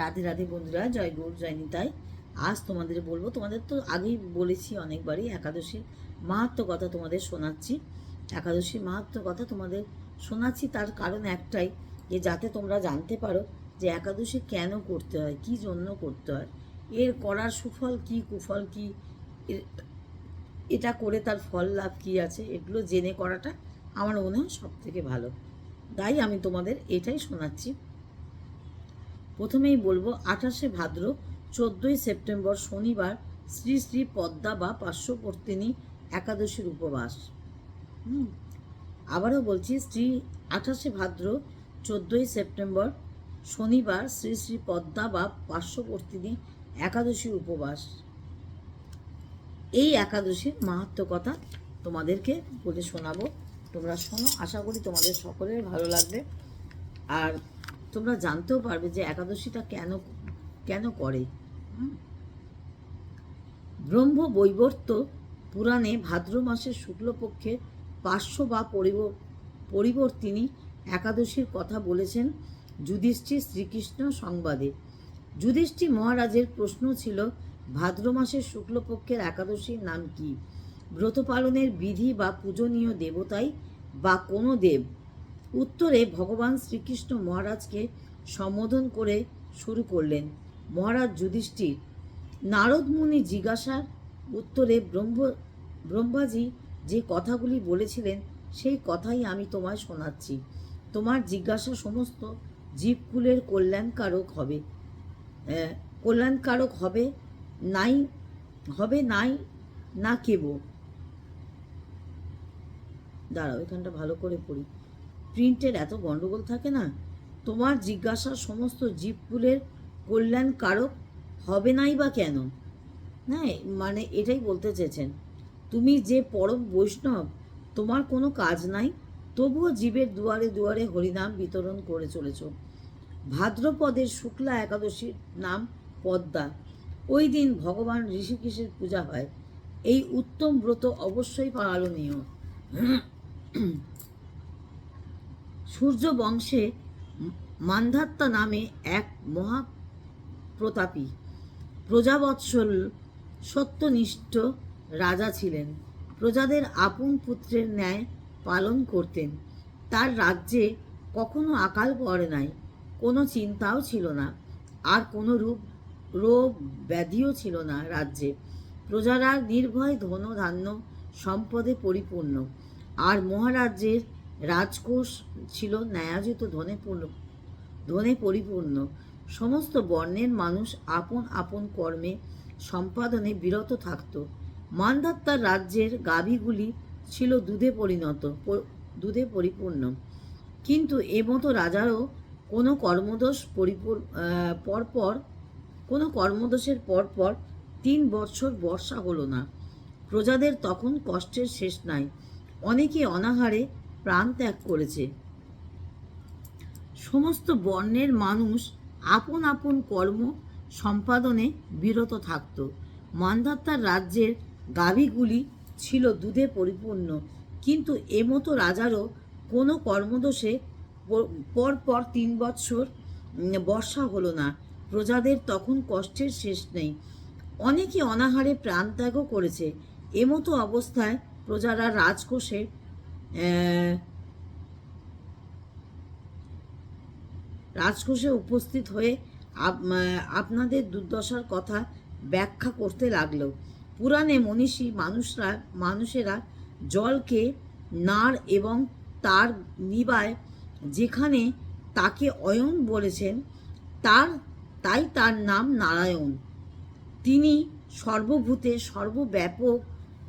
রাধে রাধে বন্ধুরা, জয় গৌর, জয় নিতাই। আজ তোমাদের বলব, তোমাদের তো আগেই বলেছি অনেকবারই, একাদশীর মাহাত্ম কথা তোমাদের শোনাচ্ছি। একাদশীর মাহাত্ম কথা তোমাদের শোনাচ্ছি, তার কারণ একটাই, যে যাতে তোমরা জানতে পারো যে একাদশী কেন করতে হয়, কি জন্য করতে হয়, এর করার সুফল কি, কুফল কি এটা করে তার ফল লাভ কি আছে, এগুলো জেনে করাটা আমার মনে হয় সব থেকে ভালো। তাই আমি তোমাদের এটাই শোনাচ্ছি। প্রথমেই বলব আঠাশে ভাদ্র, চোদ্দোই সেপ্টেম্বর শনিবার শ্রী শ্রী পদ্মা বা পার্শ্ববর্তিনী একাদশীর উপবাস। হুম, আবারও বলছি শ্রী আঠাশে ভাদ্র, চোদ্দোই সেপ্টেম্বর শনিবার শ্রী শ্রী পদ্মা বা পার্শ্ববর্তিনী একাদশীর উপবাস। এই একাদশীর মাহাত্ম কথা তোমাদেরকে বলে শোনাবো। তোমরা শোনো, আশা করি তোমাদের সকলের ভালো লাগবে। আর তোমরা জানতেও পারবে যে একাদশীটা কেন কেন করে। ব্রহ্ম বৈবর্ত পুরাণে ভাদ্র মাসের শুক্লপক্ষে পার্শ্ব বা পরিব- পরিবর্তিনী একাদশীর কথা বলেছেন যুধিষ্ঠির শ্রীকৃষ্ণ সংবাদে। যুধিষ্ঠির মহারাজের প্রশ্ন ছিল, ভাদ্র মাসের শুক্লপক্ষের একাদশীর নাম কি? ব্রত পালনের বিধি বা পূজনীয় দেবতাই বা কোনো দেব? উত্তরে ভগবান শ্রীকৃষ্ণ মহারাজকে সম্বোধন করে শুরু করলেন। মহারাজ যুধিষ্ঠির, নারদ মুনি জিজ্ঞাসার উত্তরে ব্রহ্ম, ব্রহ্মাজি যে কথাগুলি বলেছিলেন, সেই কথাই আমি তোমায় শোনাচ্ছি। তোমার জিজ্ঞাসা সমস্ত জীবকুলের কল্যাণকারক হবে। কল্যাণকারক হবে নাই হবে নাই না কেব দাঁড়াও, এখানটা ভালো করে পড়ি। প্রিন্টের এত গণ্ডগোল থাকে না? তোমার জিজ্ঞাসা সমস্ত জীবকুলের কল্যাণকারক হবে নাই বা কেন? হ্যাঁ মানে এটাই বলতে চেয়েছেন। তুমি যে পরম বৈষ্ণব, তোমার কোনো কাজ নাই? তবুও জীবের দুয়ারে দুয়ারে হরিনাম বিতরণ করে চলেছ। ভাদ্রপদের শুক্লা একাদশীর নাম পদ্মা। ওই দিন ভগবান ঋষিকেশের পূজা হয়। এই উত্তম ব্রত অবশ্যই পালনীয়। সূর্য বংশে মান্ধাত্তা নামে এক মহা প্রতাপী প্রজাবৎসল সত্যনিষ্ঠ রাজা ছিলেন। প্রজাদের আপন পুত্রের ন্যায় পালন করতেন। তার রাজ্যে কখনো আকাল পড়ে নাই, কোনো চিন্তাও ছিল না, আর কোনো রূপ রোগ ব্যাধিও ছিল না রাজ্যে। প্রজারা নির্ভয় ধন ধান্য সম্পদে পরিপূর্ণ, আর মহারাজ্যের রাজকোষ ছিল ন্যায়াজিত ধনে ধনে পরিপূর্ণ। সমস্ত বর্ণের মানুষ আপন আপন কর্মে সম্পাদনে বিরত থাকত। মান্ধাত্তার রাজ্যের গাভীগুলি ছিল দুধে পরিণত দুধে পরিপূর্ণ। কিন্তু এমতো রাজারও কোনো কর্মদোষ পরিপূর পরপর, কোনো কর্মদোষের পরপর তিন বছর বর্ষা হলো না। প্রজাদের তখন কষ্টের শেষ নাই। অনেকে অনাহারে প্রাণ ত্যাগ করেছে। সমস্ত বর্ণের মানুষ আপন আপন কর্ম সম্পাদনে বিরত থাকত। মান্ধাত্তার রাজ্যের গাভীগুলি ছিল দুধে পরিপূর্ণ, কিন্তু এমতো রাজারও কোনো কর্মদোষে পর পর তিন বৎসর বর্ষা হলো না। প্রজাদের তখন কষ্টের শেষ নেই। অনেকে অনাহারে প্রাণত্যাগও করেছে। এমতো অবস্থায় প্রজারা রাজকোষে রাজকোষে উপস্থিত হয়ে আপনাদের দুর্দশার কথা ব্যাখ্যা করতে লাগল। পুরাণে মনীষী মানুষরা, মানুষেরা জলকে নার এবং তার নিবায় যেখানে তাকে অয়ন বলেছেন, তার, তাই তার নাম নারায়ণ। তিনি সর্বভূতে সর্বব্যাপক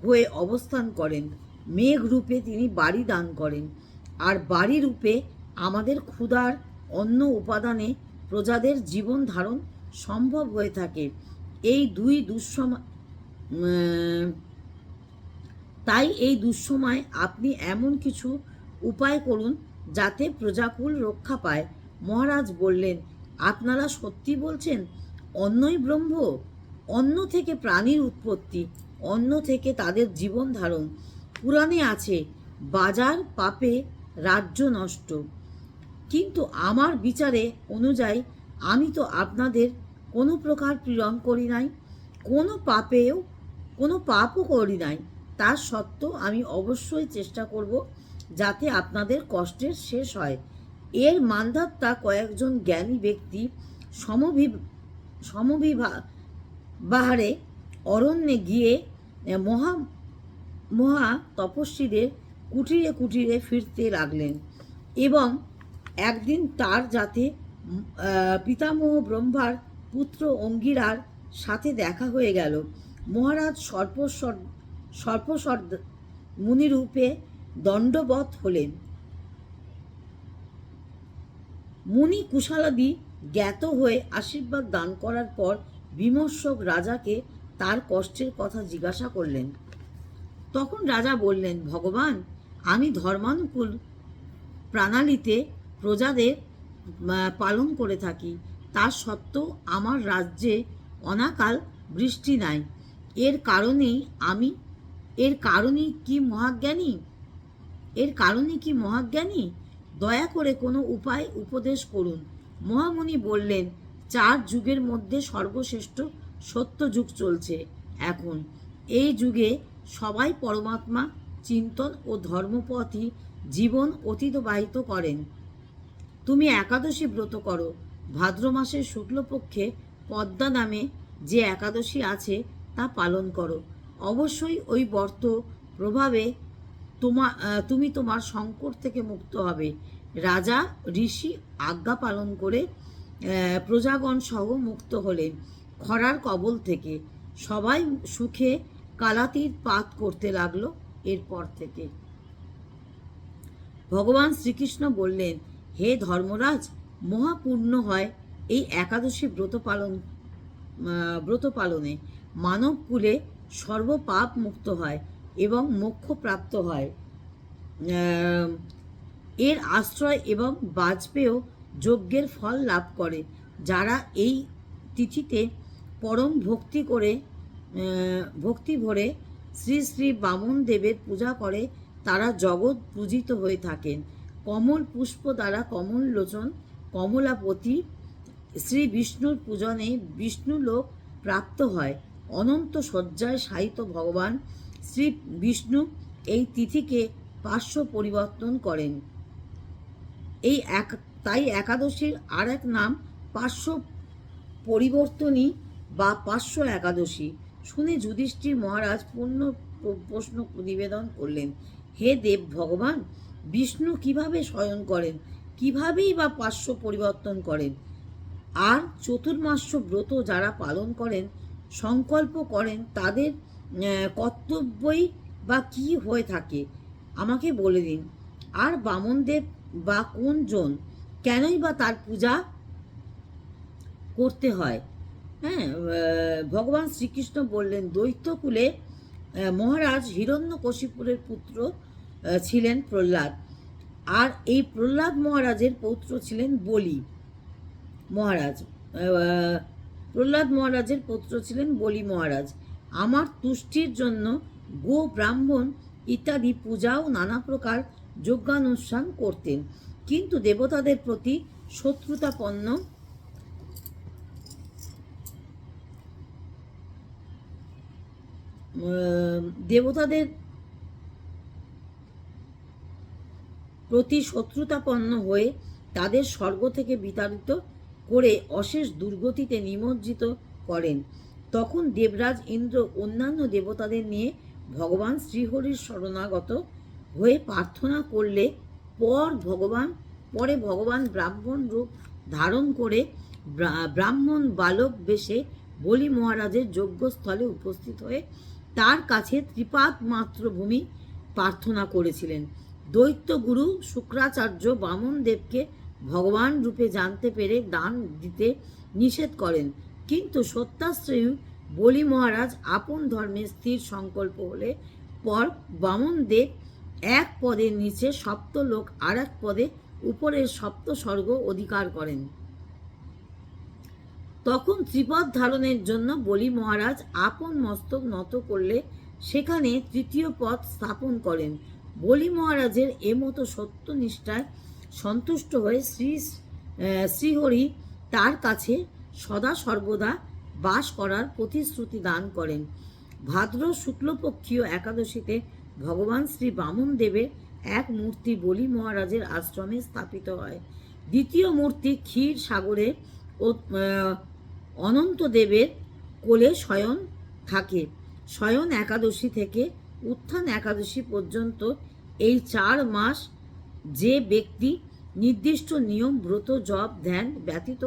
হয়ে অবস্থান করেন। মেঘ রূপে তিনি বাড়ি দান করেন। আর বাড়ি রূপে আমাদের ক্ষুধার অন্য উপাদানে প্রজাদের জীবন ধারণ সম্ভব হয়ে থাকে। এই দুই দুঃসম তাই এই দুঃসময় আপনি এমন কিছু উপায় করুন যাতে প্রজাকুল রক্ষা পায়। মহারাজ বললেন, আপনারা সত্যি বলছেন? অন্নই ব্রহ্ম? অন্ন থেকে প্রাণীর উৎপত্তি, অন্ন থেকে তাদের জীবন ধারণ। পুরাণে আছে, বাজার পাপে রাজ্য নষ্ট। কিন্তু আমার বিচারে অনুযায়ী আমি তো আপনাদের কোনো প্রকার পীড়ন করি নাই, কোনো পাপেও, কোনো পাপও করি নাই। তার সত্ত্বেও আমি অবশ্যই চেষ্টা করব যাতে আপনাদের কষ্টের শেষ হয়। এর মান্ধাত্তা কয়েকজন জ্ঞানী ব্যক্তি সমভি সমবিভা, বাহারে অরণ্যে গিয়ে মহা মহা তপস্বীদের কুটিরে কুটিরে ফিরতে লাগলেন এবং একদিন তার যাতে পিতামহ ব্রহ্মার পুত্র অঙ্গিরার সাথে দেখা হয়ে গেল। মহারাজ সর্পস্বর সর্পস্বর মুনিরূপে দণ্ডবধ হলেন। মুনি কুশালাদি জ্ঞাত হয়ে আশীর্বাদ দান করার পর বিমর্ষক রাজাকে তার কষ্টের কথা জিজ্ঞাসা করলেন। তখন রাজা বললেন, ভগবান, আমি ধর্মানুকূল প্রাণালীতে প্রজাদের পালন করে থাকি। তার সত্ত্বেও আমার রাজ্যে অনাকাল বৃষ্টি নাই। এর কারণেই আমি, এর কারণেই কি মহাজ্ঞানী? এর কারণে কি মহাজ্ঞানী? দয়া করে কোনো উপায় উপদেশ করুন। মহামুনি বললেন, চার যুগের মধ্যে সর্বশ্রেষ্ঠ সত্য যুগ চলছে এখন। এই যুগে সবাই পরমাত্মা, চিন্তন ও ধর্মপথই জীবন অতিবাহিত করেন। তুমি একাদশী ব্রত করো। ভাদ্র মাসের শুক্লপক্ষে পদ্মা নামে যে একাদশী আছে তা পালন করো। অবশ্যই ওই বর্ত প্রভাবে তোমা তুমি তোমার সংকট থেকে মুক্ত হবে। রাজা, ঋষি আজ্ঞা পালন করে প্রজাগণ সহ মুক্ত হলেন খরার কবল থেকে। সবাই সুখে কালাতীত পাত করতে লাগল এরপর থেকে। ভগবান শ্রীকৃষ্ণ বললেন, হে ধর্মরাজ, মহাপূর্ণ হয় এই একাদশী ব্রত পালন ব্রত পালনে। মানবকুলে সর্বপাপ মুক্ত হয় এবং মোক্ষ প্রাপ্ত হয় এর আশ্রয় এবং বাজপেয় যজ্ঞের ফল লাভ করে। যারা এই তিথিতে পরম ভক্তি করে ভক্তি ভরে শ্রী শ্রী বামন দেবের পূজা করে তারা জগৎ পূজিত হয়ে থাকেন। কমল পুষ্প দ্বারা কমল লোচন, কমলাপতি শ্রী বিষ্ণুর পূজনে বিষ্ণু লোক প্রাপ্ত হয়। অনন্ত শয্যায় সাহিত্য ভগবান শ্রী বিষ্ণু এই তিথিকে পার্শ্ব পরিবর্তন করেন। এই এক, তাই একাদশীর আর এক নাম পার্শ্ব পরিবর্তনী বা পার্শ্ব একাদশী। শুনে যুধিষ্ঠির মহারাজ পূর্ণ প্রশ্ন নিবেদন করলেন, হে দেব ভগবান, বিষ্ণু কীভাবে শয়ন করেন? কিভাবেই বা পার্শ্ব পরিবর্তন করেন? আর চতুর্মাস্য ব্রত যারা পালন করেন, সংকল্প করেন, তাদের কর্তব্যই বা কি হয়ে থাকে? আমাকে বলে দিন, আর বামনদেব বা কোনজন? কেনই বা তার পূজা করতে হয়? হ্যাঁ ভগবান শ্রীকৃষ্ণ বললেন দৈত্যকুলে মহারাজ হিরণ্যকশিপুরের পুত্র ছিলেন প্রহ্লাদ। আর এই প্রহ্লাদ মহারাজের পৌত্র ছিলেন বলি মহারাজ। প্রহ্লাদ মহারাজের পুত্র ছিলেন বলি মহারাজ। আমার তুষ্টির জন্য গো ব্রাহ্মণ ইত্যাদি পূজা ও নানা প্রকার যজ্ঞানুষ্ঠান করতেন। কিন্তু দেবতাদের প্রতি শত্রুতাপন্ন দেবতাদের প্রতি শত্রুতাপন্ন হয়ে তাদের স্বর্গ থেকে বিতাড়িত করে অশেষ দুর্গতিতে নিমজ্জিত করেন। তখন দেবরাজ, ইন্দ্র অন্যান্য দেবতাদের নিয়ে ভগবান শ্রীহরির শরণাগত হয়ে প্রার্থনা করলে পর ভগবান, পরে ভগবান ব্রাহ্মণ রূপ ধারণ করে ব্রা- ব্রাহ্মণ বালক বেশে বলি মহারাজের যজ্ঞস্থলে উপস্থিত হয়ে তার কাছে ত্রিপাদ মাত্র ভূমি প্রার্থনা করেছিলেন। দৈত্য গুরু শুক্রাচার্য বামন দেবকে ভগবান রূপে জানতে পেরে দান দিতে নিষেধ করেন। কিন্তু সত্যাশ্রয়ী বলি মহারাজ আপন ধর্মে স্থির সংকল্প হলে পর বামন দেব এক পদের নিচে সপ্তলোক আর এক পদে উপরের সপ্ত স্বর্গ অধিকার করেন। তখন ত্রিপদ ধারণের জন্য বলি, মহারাজ, আপন মস্তক নত করলে সেখানে তৃতীয় পদ স্থাপন করেন। বলি, মহারাজের এমতো সত্যনিষ্ঠায় সন্তুষ্ট হয়ে শ্রী শ্রীহরি তার কাছে সদা সর্বদা বাস করার প্রতিশ্রুতি দান করেন। ভাদ্র শুক্লপক্ষীয় একাদশীতে ভগবান শ্রী বামন দেবের এক মূর্তি বলি, মহারাজের আশ্রমে স্থাপিত হয়। দ্বিতীয় মূর্তি ক্ষীর সাগরে অনন্ত দেবের কোলে শয়ন থাকে। শয়ন একাদশী থেকে উত্থান একাদশী পর্যন্ত এই চার মাস যে ব্যক্তি নির্দিষ্ট নিয়ম, ব্রত, জপ, ধ্যান ব্যতীত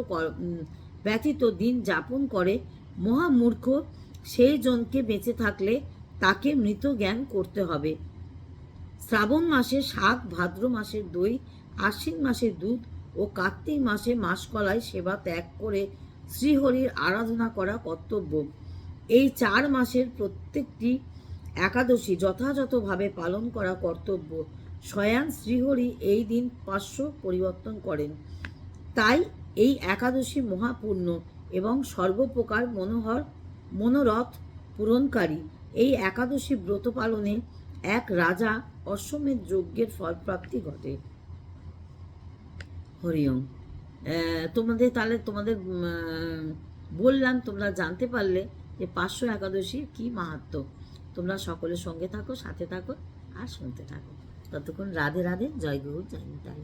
ব্যতীত দিন যাপন করে, মহামূর্খ সেই জনকে বেঁচে থাকলে তাকে মৃত জ্ঞান করতে হবে। শ্রাবণ মাসে শাক, ভাদ্র মাসের দই, আশ্বিন মাসে দুধ ও কার্তিক মাসে মাসকলাই সেবা ত্যাগ করে শ্রীহরির আরাধনা করা কর্তব্য। এই চার মাসের প্রত্যেকটি একাদশী যথাযথভাবে পালন করা কর্তব্য। স্বয়ং শ্রীহরি এই দিন পার্শ্ব পরিবর্তন করেন। তাই এই একাদশী মহাপূর্ণ এবং সর্বপ্রকার মনোহর মনোরথ পূরণকারী। এই একাদশী ব্রত পালনে এক রাজা অশ্বমেধ যজ্ঞের ফলপ্রাপ্তি ঘটে। হরিওম। আহ, তোমাদের তাহলে তোমাদের বললাম তোমরা জানতে পারলে যে পাঁচশো একাদশীর কী মাহাত্ম। তোমরা সকলের সঙ্গে থাকো, সাথে থাকো আর শুনতে থাকো। ততক্ষণ রাধে রাধে, জয় গুরু, জয় নিতাই।